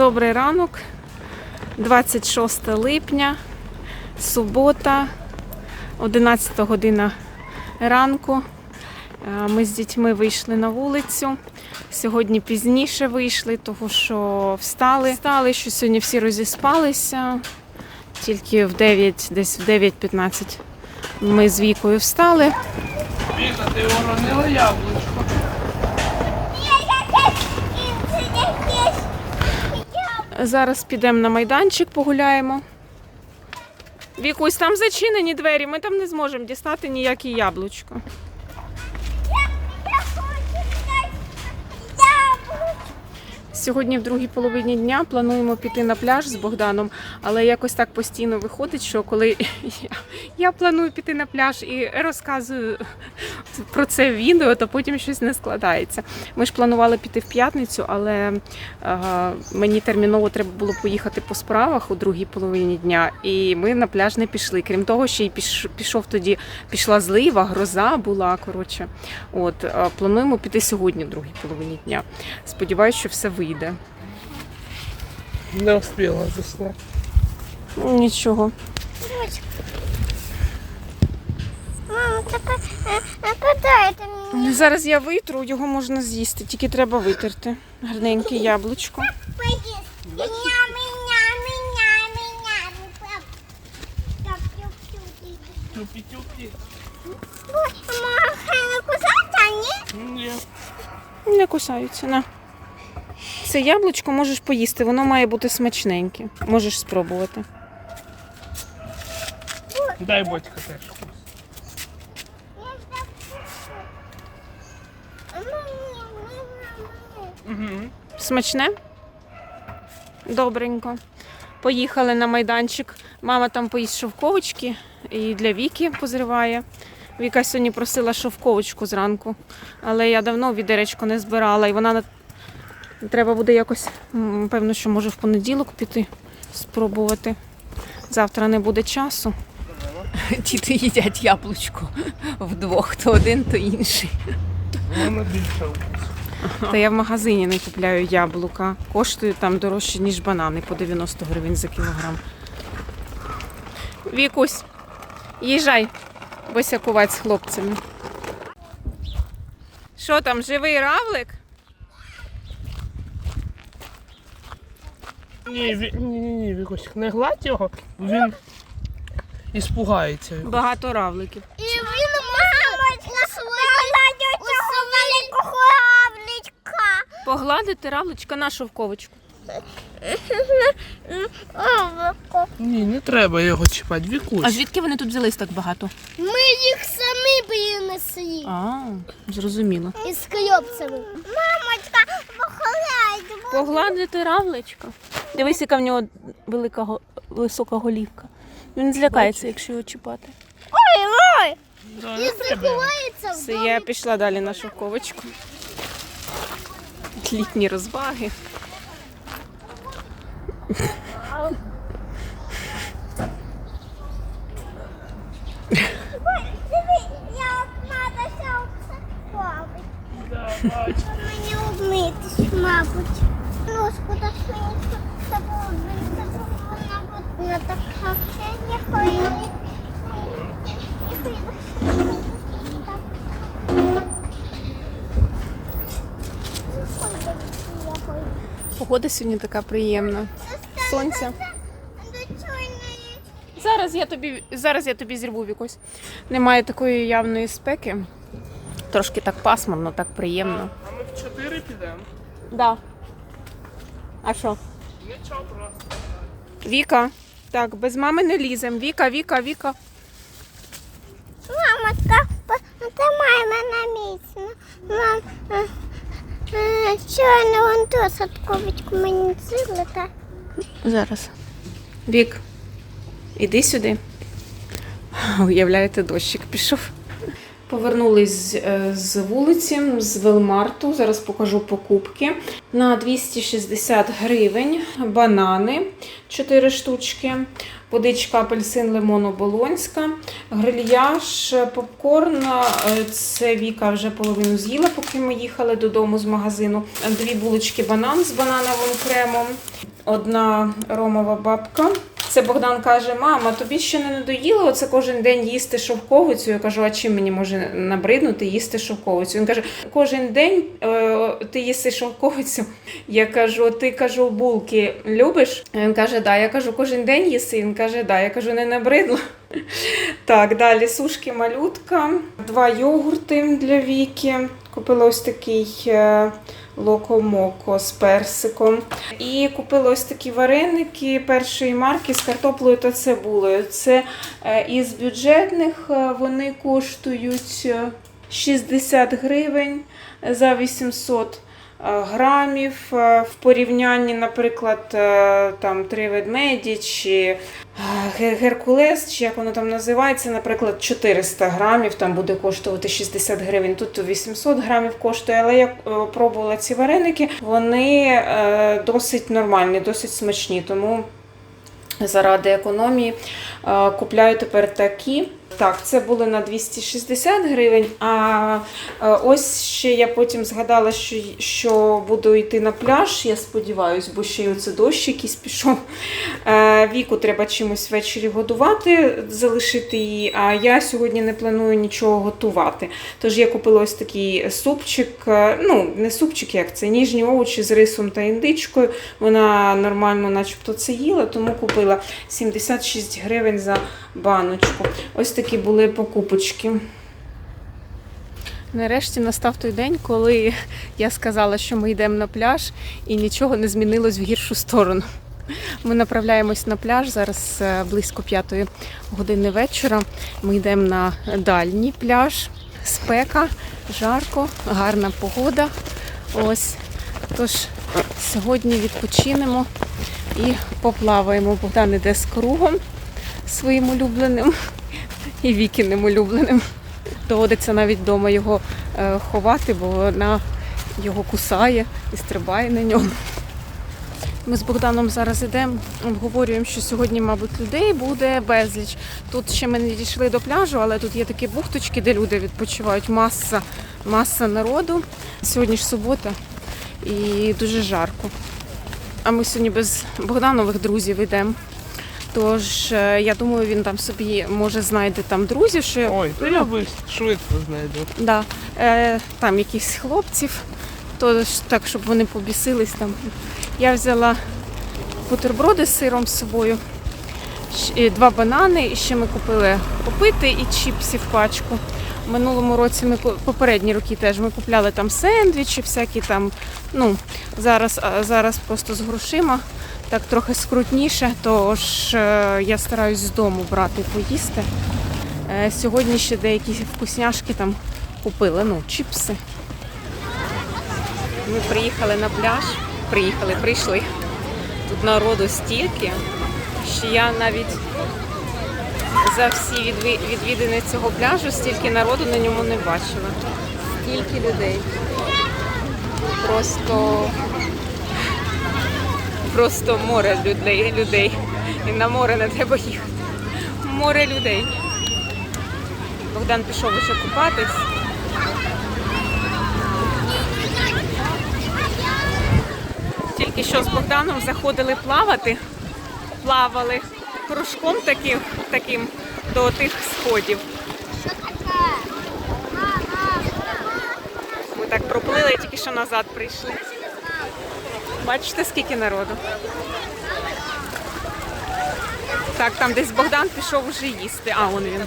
Добрий ранок, 26 липня, субота, 11 година ранку. Е, Ми з дітьми вийшли на вулицю. Сьогодні пізніше вийшли, тому що встали. Встали, що сьогодні всі розіспалися. Тільки в 9, десь в 9.15 ми з вікою встали. Віка, ти уронила яблучко. Зараз підемо на майданчик, погуляємо. Вікусь, там зачинені двері, ми там не зможемо дістати ніяке яблучко. Сьогодні в другій половині дня плануємо піти на пляж з Богданом, але якось так постійно виходить, що коли я, я планую піти на пляж і розказую про це відео, то потім щось не складається. Ми ж планували піти в п'ятницю, але е, мені терміново треба було поїхати по справах у другій половині дня, і ми на пляж не пішли. Крім того, ще й піш, пішов тоді, пішла злива, гроза була. Коротше, от е, плануємо піти сьогодні, в другій половині дня. Сподіваюсь, що все вийде. Не встигла заснути. Нічого. Мама, так мені. Зараз я витру, його можна з'їсти, тільки треба витерти. Гарненьке яблучко. Не кусаються, на. Це яблучко можеш поїсти, воно має бути смачненьке. Можеш спробувати. Дай батька теж. Угу. Смачне? Добренько. Поїхали на майданчик. Мама там поїсть шовковочки і для Віки позриває. Віка сьогодні просила шовковочку зранку, але я давно відеречко не збирала, і вона на- треба буде якось, певно, що може в понеділок піти спробувати. Завтра не буде часу. Діти їдять яблучко вдвох, то один, то інший. Та я в магазині не купляю яблука. Коштують там дорожче, ніж банани по 90 гривень за кілограм. Вікусь, їжджай, босякувати з хлопцями. Що там, живий равлик? Ні, ві... ні, ні, ні, Вікусь, не гладь його, він іспугається. Багато равликів. І він мамочка цього великого гавличка. Погладити равличка на шовковочку. Ні, не треба його чіпати. Вікусь. А звідки вони тут взялись так багато? Ми їх самі принесли. А, зрозуміло. Із кльопцями. Мамочка, поховляй. Погладити равличка. Дивись, яка в нього велика висока голівка. Він злякається, якщо його чіпати. Ой, ой. Да, не заховається Все, я пішла далі на шовковочку. Літні розваги. Диви, як надося оце плавить. Да, бачу. Мені обмитись, мабуть. Ножку так мені треба обмити, вона така. Я хою. Погода сьогодні така приємна. Сонця. Зараз я тобі, зараз я тобі зірву якось. Немає такої явної спеки. Трошки так пасмурно, так приємно. А ми в чотири підемо. Да. А що? Нічого просто. Віка. Так, без мами не лізем. Віка, Віка, Віка. Мамочка, тримай мене міцно. Мам, що е, щойно вон ту садковичку мені зилика. Зараз. Вік, іди сюди. Уявляєте, дощик пішов. Повернулись з, е, вулиці, з Велмарту. Зараз покажу покупки. На 260 гривень банани 4 штучки, водичка апельсин лимон оболонська, грильяж, попкорн. е, Це Віка вже половину з'їла, поки ми їхали додому з магазину. Дві булочки банан з банановим кремом. одна ромова бабка. Це Богдан каже: Мама, тобі ще не надоїло оце кожен день їсти шовковицю? Я кажу, а чим мені може набриднути їсти шовковицю? Він каже: кожен день е, ти їси шовковицю. Я кажу, ти кажу, булки любиш? Він каже, да. Я кажу, кожен день їси. Він каже, да. Я кажу, не набридло. Так, далі сушки малютка, два йогурти для Віки. Купила ось такий е, локомоко з персиком. І купила ось такі вареники першої марки з картоплею та цибулею. Це е, із бюджетних е, вони коштують е, 60 гривень за 800 е, грамів. В порівнянні, наприклад, там три ведмеді чи Геркулес, чи як воно там називається, наприклад, 400 грамів там буде коштувати 60 гривень. Тут 800 грамів коштує, але я е, пробувала ці вареники, вони е, досить нормальні, досить смачні. Тому заради економії е, купляю тепер такі. Так, це були на 260 гривень. А е, ось ще я потім згадала, що, що буду йти на пляж. Я сподіваюся, бо ще й оце дощ якийсь пішов. Е, Віку треба чимось ввечері годувати, залишити її. А я сьогодні не планую нічого готувати. Тож я купила ось такий супчик. е, Ну, не супчик, як це, ніжні овочі з рисом та індичкою. Вона нормально, начебто, це їла, тому купила 76 гривень за баночку. Ось такі були покупочки. Нарешті настав той день, коли я сказала, що ми йдемо на пляж, і нічого не змінилось в гіршу сторону. Ми направляємось на пляж зараз е, близько п'ятої години вечора. Ми йдемо на дальній пляж. Спека, жарко, гарна погода. Ось. Тож сьогодні відпочинемо і поплаваємо. Богдан іде з кругом своїм улюбленим і Вікіним улюбленим. Доводиться навіть вдома його е, ховати, бо вона його кусає і стрибає на ньому. Ми з Богданом зараз йдемо, обговорюємо, що сьогодні, мабуть, людей буде безліч. Тут ще ми не дійшли до пляжу, але тут є такі бухточки, де люди відпочивають. Маса, маса народу. Сьогодні ж субота і дуже жарко. А ми сьогодні без Богданових друзів йдемо. Тож е, я думаю, він там собі може знайде там друзів, що Ой, то я би швидко знайду. Да. Е, там якихось хлопців, то ж так, щоб вони побісились там. Я взяла бутерброди з сиром з собою, щ- і два банани, і ще ми купили попити і чіпсів пачку. В минулому році ми ку- попередні роки теж ми купляли там сендвічі, всякі там. Ну, зараз, а зараз просто з грошима так трохи скрутніше, тож е, я стараюсь з дому брати поїсти. Е, Сьогодні ще деякі вкусняшки там купили, ну, чіпси. Ми приїхали на пляж. Приїхали, прийшли. Тут народу стільки, що я навіть за всі відвідини цього пляжу стільки народу на ньому не бачила. Стільки людей. Просто просто море людей, людей. І на море не треба їхати. Море людей. Богдан пішов уже купатись. Тільки що з Богданом заходили плавати, плавали кружком таким, таким до тих сходів. Ми так проплили, тільки що назад прийшли. Бачите, скільки народу? Так, там десь Богдан пішов уже їсти. А, он він.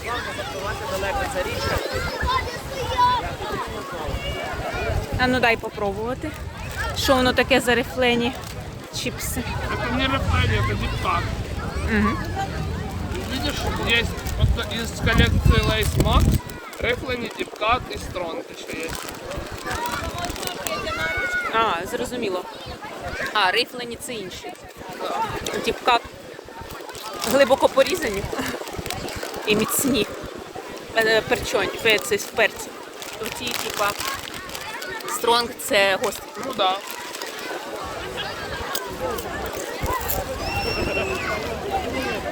А ну дай попробувати. Що воно таке за рифлені чіпси? Это не рафаэль, это дипкак. Угу. Видишь, есть вот из коллекции Lace Max, Рефлени, Дипкат и Стронг еще есть. А, зрозуміло. А, рифлені це інші. Тіпка глибоко порізані і міцні. Е, Перчоні, е, це в перці. Ті, типа, стронг це гострі. Ну да.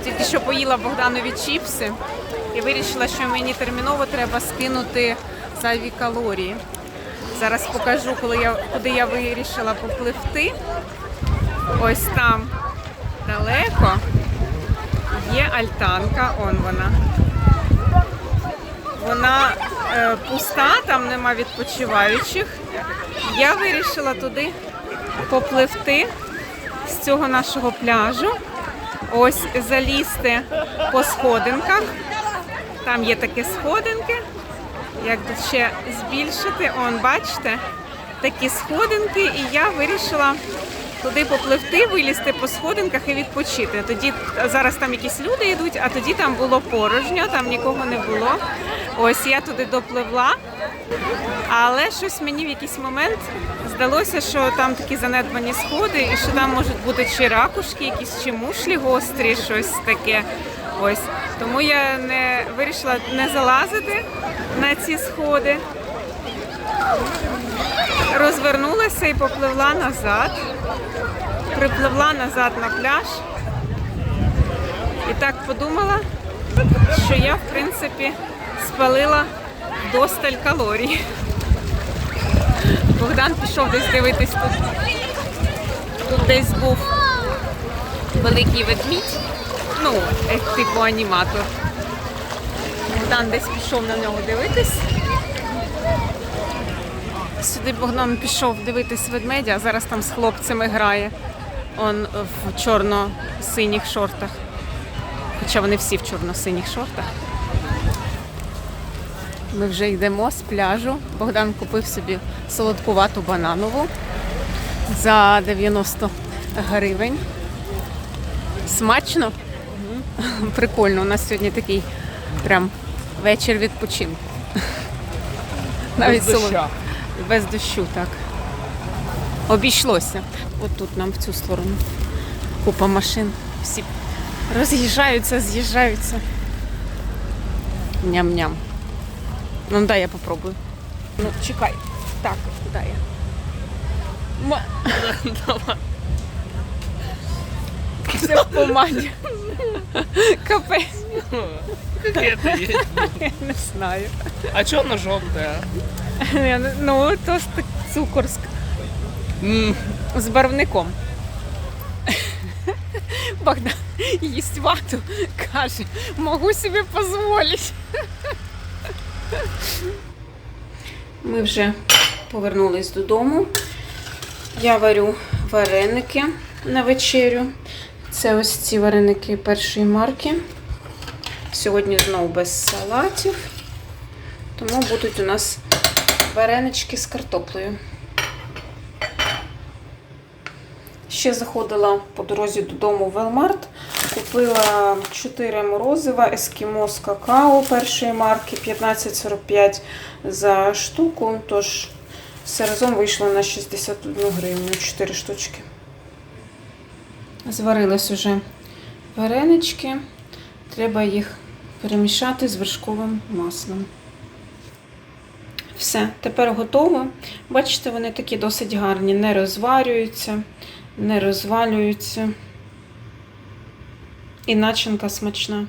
Тільки що поїла Богданові чіпси і вирішила, що мені терміново треба скинути зайві калорії. Зараз покажу, коли я, куди я вирішила попливти. Ось там далеко є альтанка, он вона. Вона е, пуста, там нема відпочиваючих. Я вирішила туди попливти з цього нашого пляжу. Ось залізти по сходинках. Там є такі сходинки. Як тут ще збільшити? Он, бачите, такі сходинки, і я вирішила туди попливти, вилізти по сходинках і відпочити. Тоді зараз там якісь люди йдуть, а тоді там було порожньо, там нікого не було. Ось я туди допливла. Але щось мені в якийсь момент здалося, що там такі занедбані сходи, і що там можуть бути чи ракушки, якісь чи мушлі гострі, щось таке. Ось тому я не вирішила не залазити на ці сходи. Розвернулася і попливла назад. Припливла назад на пляж. І так подумала, що я, в принципі, спалила досталь калорій. Богдан пішов десь дивитись тут. Тут десь був великий ведмідь. Ну, типу аніматор. Богдан десь пішов на нього дивитись. Сюди Богдан пішов дивитись ведмедя, а зараз там з хлопцями грає. Он в чорно-синіх шортах. Хоча вони всі в чорно-синіх шортах. Ми вже йдемо з пляжу. Богдан купив собі солодкувату бананову за 90 гривень. Смачно? Прикольно. У нас сьогодні такий прям вечір відпочинку. Навіть Без солод- Без дощу, так. Обійшлося. От тут нам в цю сторону. Купа машин. Всі роз'їжджаються, з'їжджаються. Ням-ням. Ну дай я попробую. Ну, чекай. Так, дай я. Ма... Давай. Це в помаді. Капець. Как это есть? Я не знаю. А чё она желтая? Ну, то ж так цукор з, з барвником. Богдан їсть вату, каже, можу собі дозволити. Ми вже повернулись додому. Я варю вареники на вечерю. Це ось ці вареники першої марки. Сьогодні знову без салатів. Тому будуть у нас варенички з картоплею. Ще заходила по дорозі додому в Велмарт. Купила 4 морозива ескімо з какао першої марки 15,45 за штуку. Тож все разом вийшло на 61 гривню 4 штучки. Зварились уже варенички. Треба їх перемішати з вершковим маслом. Все, тепер готово. Бачите, вони такі досить гарні, не розварюються, не розвалюються. І начинка смачна.